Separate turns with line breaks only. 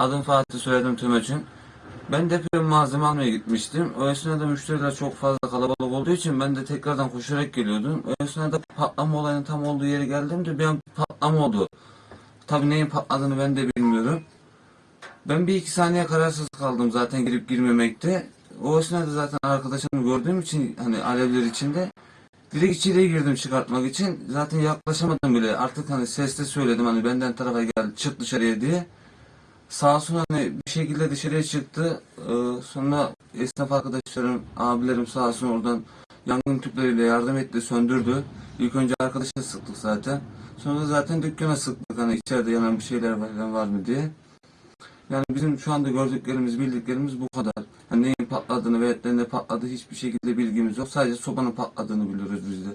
Adım Fatih soyadım Tümeç'in. Ben deprem malzeme almaya gitmiştim. O esnada müşteriler çok fazla kalabalık olduğu için ben de tekrardan koşarak geliyordum. O esnada patlama olayının tam olduğu yere geldiğimde bir an patlama oldu. Tabii neyin patladığını ben de bilmiyorum. Ben bir iki saniye kararsız kaldım zaten girip girmemekte. O esnada zaten arkadaşımı gördüğüm için hani alevler içinde direkt içeriye girdim çıkartmak için. Zaten yaklaşamadım bile. Artık hani sesle söyledim hani benden tarafa gel çık dışarıya diye. Sağ olsun hani bir şekilde dışarıya çıktı. Ee, sonra esnaf arkadaşlarım, abilerim sağ olsun oradan yangın tüpleriyle yardım etti, söndürdü. İlk önce arkadaşa sıktık zaten. Sonra zaten dükkana sıktık hani içeride yanan bir şeyler falan var mı diye. Yani bizim şu anda gördüklerimiz, bildiklerimiz bu kadar. Hani neyin patladığını ve ne patladığı hiçbir şekilde bilgimiz yok. Sadece sobanın patladığını biliyoruz biz de.